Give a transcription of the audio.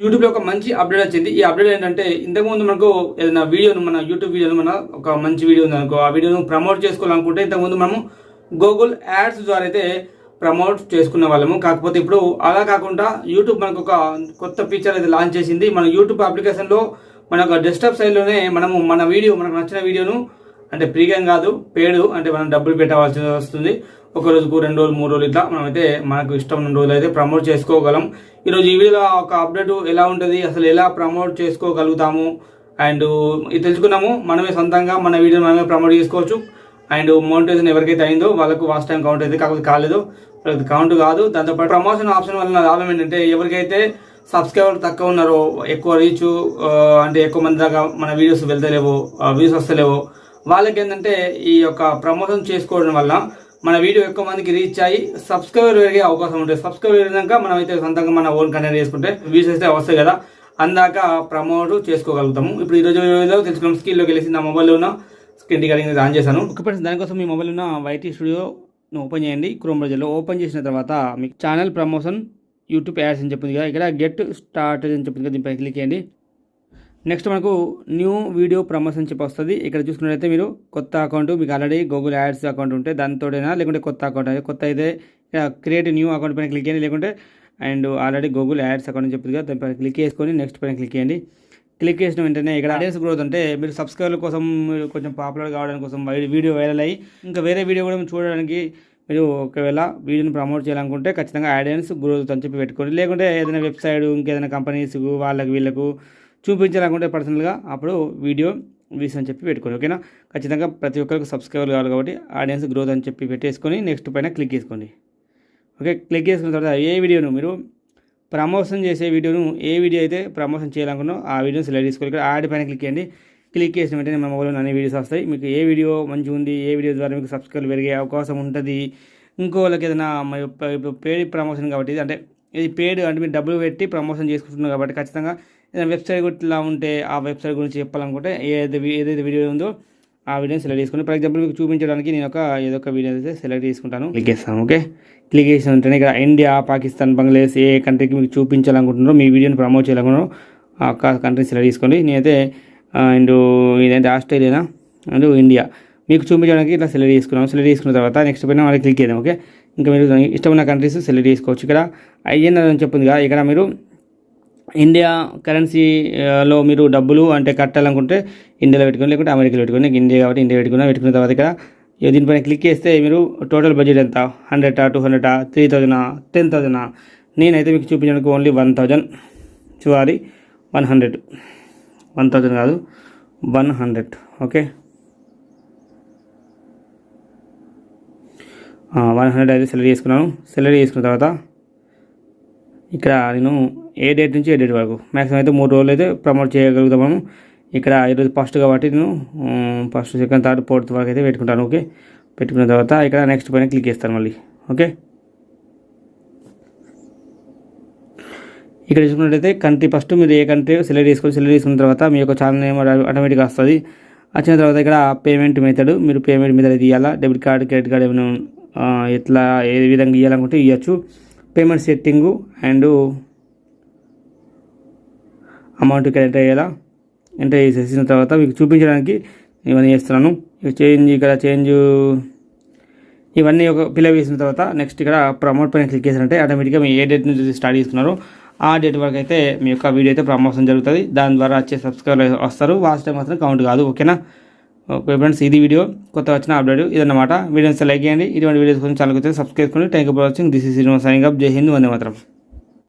యూట్యూబ్లో ఒక మంచి అప్డేట్ వచ్చింది. ఈ అప్డేట్ ఏంటంటే ఇంతకుముందు మనకు ఏదైనా వీడియోను మన యూట్యూబ్ వీడియోను మన ఒక మంచి వీడియో ఉంది అనుకో ఆ వీడియోను ప్రమోట్ చేసుకోవాలనుకుంటే ఇంతకుముందు మనము గూగుల్ యాడ్స్ ద్వారా అయితే ప్రమోట్ చేసుకునే వాళ్ళము. కాకపోతే ఇప్పుడు అలా కాకుండా యూట్యూబ్ మనకు ఒక కొత్త ఫీచర్ అయితే లాంచ్ చేసింది. మన యూట్యూబ్ అప్లికేషన్లో మన ఒక డెస్క్టాప్ సైడ్లోనే మనము మన వీడియో మనకు నచ్చిన వీడియోను అంటే ఫ్రీగా కాదు పేడు అంటే మనం డబ్బులు పెట్టవలసి వస్తుంది. ఒక రోజుకు రెండు రోజులు మూడు రోజులు ఇట్లా మనమైతే మనకు ఇష్టం ఉన్న రోజులు అయితే ప్రమోట్ చేసుకోగలం. ఈరోజు ఈ వీడియోలో ఒక అప్డేట్ ఎలా ఉంటుంది అసలు ఎలా ప్రమోట్ చేసుకోగలుగుతాము అండ్ ఇది తెలుసుకున్నాము. మనమే సొంతంగా మన వీడియో మనమే ప్రమోట్ చేసుకోవచ్చు. అండ్ మోనిటైజేషన్ ఎవరికైతే అయిందో వాళ్ళకు ఫస్ట్ టైం కౌంట్ అయితే కాకపోతే కాలేదు. వాళ్ళకి కౌంట్ కాదు. దాంతోపాటు ప్రమోషన్ ఆప్షన్ వల్ల లాభం ఏంటంటే ఎవరికైతే సబ్స్క్రైబర్ తక్కువ ఉన్నారో ఎక్కువ రీచ్ అంటే ఎక్కువ మంది దాకా మన వీడియోస్ వెళ్తలేవో వ్యూస్ వస్తలేవో వాళ్ళకి ఏంటంటే ఈ యొక్క ప్రమోషన్ చేసుకోవడం వల్ల మన వీడియో ఎక్కువ మందికి రీచ్ అయ్యి సబ్స్క్రైబర్ పెరిగే అవకాశం ఉంటుంది. సబ్స్క్రైబర్ పెరిగినాక మనం అయితే సొంతంగా మన ఓన్ కంటెంట్ చేసుకుంటే వ్యూస్ అయితే వస్తాయి కదా. అందాక ప్రమోట్ చేసుకోగలుగుతాము. ఇప్పుడు ఈ రోజు వీడియోలో తెలుసుకున్నాం స్కిల్లోకి వెళ్ళేసి నా మొబైల్లో ఉన్న స్క్రీన్ రికార్డింగ్ ఆన్ చేశాను. ఒక ఫ్రెండ్స్ దానికోసం మీ మొబైల్ ఉన్న వైటీ స్టూడియో ఓపెన్ చేయండి. క్రోమ్ బ్రౌజర్లో ఓపెన్ చేసిన తర్వాత మీకు ఛానల్ ప్రమోషన్ యూట్యూబ్ యాడ్స్ అని చెప్పింది కదా. ఇక్కడ గెట్ స్టార్ట్ అని చెప్పింది కదా దీనిపై క్లిక్ చేయండి. నెక్స్ట్ మనకు న్యూ వీడియో ప్రమోషన్ చెప్పి వస్తుంది. ఇక్కడ చూసుకున్నట్లయితే మీరు కొత్త అకౌంట్ మీకు ఆల్రెడీ గూగుల్ యాడ్స్ అకౌంట్ ఉంటే దానితోడైనా లేకుంటే కొత్త అకౌంట్ అయితే కొత్త అయితే క్రియేట్ న్యూ అకౌంట్ పైన క్లిక్ చేయండి లేకుంటే and already Google Ads account అని కదా దానిపైన క్లిక్ చేసుకొని నెక్స్ట్ పైన క్లిక్ చేయండి. క్లిక్ చేసిన వెంటనే ఇక్కడ ఆడియన్స్ గ్రోత్ అంటే మీరు సబ్స్క్రైబర్ కోసం మీరు కొంచెం పాపులర్ కావడానికి కోసం వీడియో వైరల్ అయ్యి ఇంకా వేరే వీడియో కూడా చూడడానికి మీరు ఒకవేళ వీడియోని ప్రమోట్ చేయాలనుకుంటే ఖచ్చితంగా ఆడియన్స్ గ్రోత్ అని చెప్పి పెట్టుకోండి. లేకుంటే ఏదైనా వెబ్సైట్ ఇంకేదైనా కంపెనీస్ వాళ్ళకి వీళ్ళకు చూపించాలనుకుంటే పర్సనల్గా అప్పుడు వీడియో వీస్ అని చెప్పి పెట్టుకోండి ఓకేనా ఖచ్చితంగా ప్రతి ఒక్కరికి సబ్స్క్రైబర్ కావాలి కాబట్టి ఆడియన్స్ గ్రోత్ అని చెప్పి పెట్టేసుకొని నెక్స్ట్ పైన క్లిక్ చేసుకోండి ఓకే క్లిక్ చేసుకున్న తర్వాత ఏ వీడియోను మీరు ప్రమోషన్ చేసే వీడియోను ఏ వీడియో అయితే ప్రమోషన్ చేయాలనుకున్నా ఆ వీడియోని సెలెక్ట్ చేసుకోవాలి ఇక్కడ యాడ్ పైన క్లిక్ చేయండి. క్లిక్ చేసిన వెంటనే మన మొబైల్లో అన్ని వీడియోస్ వస్తాయి. మీకు ఏ వీడియో మంచిగా ఉంది ఏ వీడియో ద్వారా మీకు సబ్స్క్రైబ్ పెరిగే అవకాశం ఉంటుంది ఇంకో వాళ్ళకి ఏదైనా మరి పేడ్ ప్రమోషన్ కాబట్టి అంటే ఇది పేడ్ అంటే మీరు డబ్బులు పెట్టి ప్రమోషన్ చేసుకుంటున్నారు కాబట్టి ఖచ్చితంగా ఏదైనా వెబ్సైట్ ఇట్లా ఉంటే ఆ వెబ్సైట్ గురించి చెప్పాలనుకుంటే ఏదైతే ఏదైతే వీడియో ఉందో ఆ వీడియోని సెలెక్ట్ చేసుకుని ఫర్ ఎగ్జాంపుల్ మీకు చూపించడానికి నేను ఒక ఏదో ఒక వీడియో అయితే సెలెక్ట్ చేసుకుంటాను. క్లిక్ చేస్తాను ఓకే క్లిక్ చేసిన వెంటనే ఇక్కడ ఇండియా పాకిస్తాన్ బంగ్లాదేశ్ ఏ కంట్రీకి మీకు చూపించాలనుకుంటున్నారో మీ వీడియోని ప్రమోట్ చేయాలనుకున్నారో ఆ కంట్రీ సెలెక్ట్ చేసుకోండి. నేనైతే అండ్ ఇదేంటి ఆస్ట్రేలియా అండ్ ఇండియా మీకు చూపించడానికి ఇట్లా సెలెక్ట్ చేసుకున్నాం సెలెక్ట్ చేసుకున్న తర్వాత నెక్స్ట్ పైన మళ్ళీ క్లిక్ చేద్దాం ఓకే ఇంకా మీరు ఇష్టమైన కంట్రీస్ సెలెక్ట్ చేసుకోవచ్చు. ఇక్కడ ఐఎన్ఆర్ అని చెప్పింది కదా ఇక్కడ మీరు ఇండియా కరెన్సీలో మీరు డబ్బులు అంటే కట్టాలనుకుంటే ఇండియాలో పెట్టుకుని లేకుంటే అమెరికాలో పెట్టుకుని ఇండియా కాబట్టి ఇండియా పెట్టుకున్నా పెట్టుకున్న తర్వాత ఇక్కడ ఇక దీనిపైన క్లిక్ చేస్తే మీరు టోటల్ బడ్జెట్ ఎంత? హండ్రెడా టూ హండ్రెడా త్రీ థౌజండా టెన్ థౌజండా నేనైతే మీకు చూపించడానికి only one thousand sorry one hundred one thousand కాదు one hundred okay one hundred అయితే సెలెక్ట్ చేసుకున్నాను. సెలెక్ట్ చేసుకున్న తర్వాత ఇక్కడ నేను ఏ డేట్ నుంచి ఏ డేట్ వరకు? మ్యాక్సిమం అయితే మూడు రోజులు అయితే ప్రమోట్ చేయగలుగుతాం మనం. ఇక్కడ ఈరోజు ఫస్ట్ కాబట్టి నేను ఫస్ట్ సెకండ్ థర్డ్ ఫోర్త్ వరకు అయితే పెట్టుకుంటాను. ఓకే పెట్టుకున్న తర్వాత ఇక్కడ నెక్స్ట్ పైన క్లిక్ చేస్తాను మళ్ళీ. ఓకే ఇక్కడ చూసుకున్నట్టయితే కంట్రీ ఫస్ట్ మీరు ఏ కంట్రీ సెలెక్ట్ చేసుకొని సెలెక్ట్ చేసుకున్న తర్వాత మీ యొక్క ఛానల్ నేమ్ ఆటోమేటిక్గా వస్తుంది. వచ్చిన తర్వాత ఇక్కడ పేమెంట్ మెథడ్ మీరు పేమెంట్ మెథడ్ అయితే ఇవ్వాలా డెబిట్ కార్డ్ క్రెడిట్ కార్డ్ ఏమైనా ఇట్లా ఎట్లా ఏ విధంగా ఇవ్వాలనుకుంటే ఇవ్వచ్చు పేమెంట్ సెట్టింగు అండ్ అమౌంట్ ఇక్కడ ఎంటర్ అయ్యేలా ఎంటర్ చేసేసిన తర్వాత మీకు చూపించడానికి ఇవన్నీ చేస్తున్నాను. చేంజ్ ఇక్కడ చేంజ్ ఇవన్నీ ఒక పిల్ల వేసిన తర్వాత నెక్స్ట్ ఇక్కడ ప్రమోట్ పైన క్లిక్ చేసినట్టే ఆటోమేటిక్గా మీ ఏ డేట్ నుంచి స్టార్ట్ చేస్తున్నారు ఆ డేట్ వరకు అయితే మీ యొక్క వీడియో అయితే ప్రమోషన్ జరుగుతుంది. దాని ద్వారా వచ్చే సబ్స్క్రైబర్ వస్తారు. వాచ్ టైం మాత్రం కౌంట్ కాదు. ఓకేనా ఓకే ఫ్రెండ్స్ ఇది వీడియో. కొత్త వచ్చిన అప్డేట్ ఇదన్నమాట. వీడియోని లైక్ చేయండి. ఇటువంటి వీడియోస్ కోసం ఛానల్ సబ్స్క్రైబ్ చేసుకోండి. Thank you for watching this is signing up జై హింద్ వందే మాత్రం